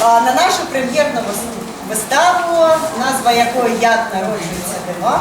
на нашу прем'єрну виставу, назва якої Як народжується диво.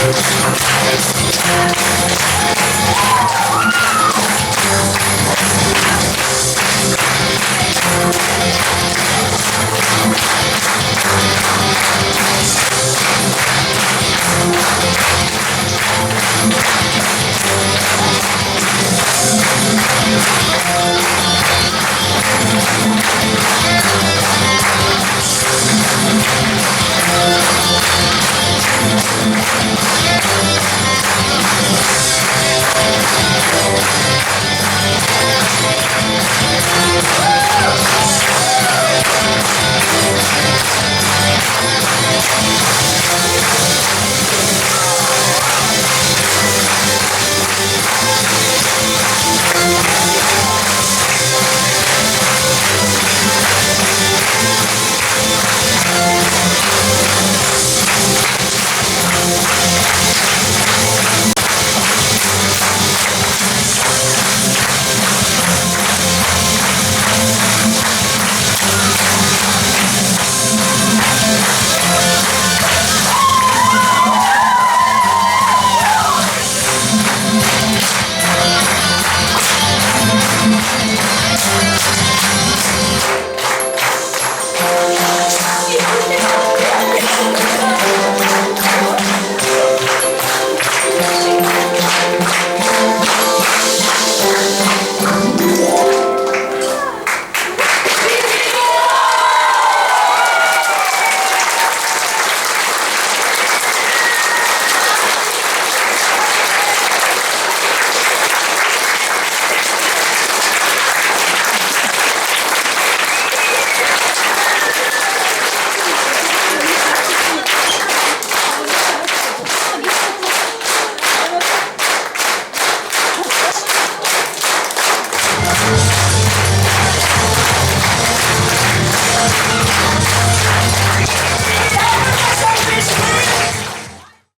I'm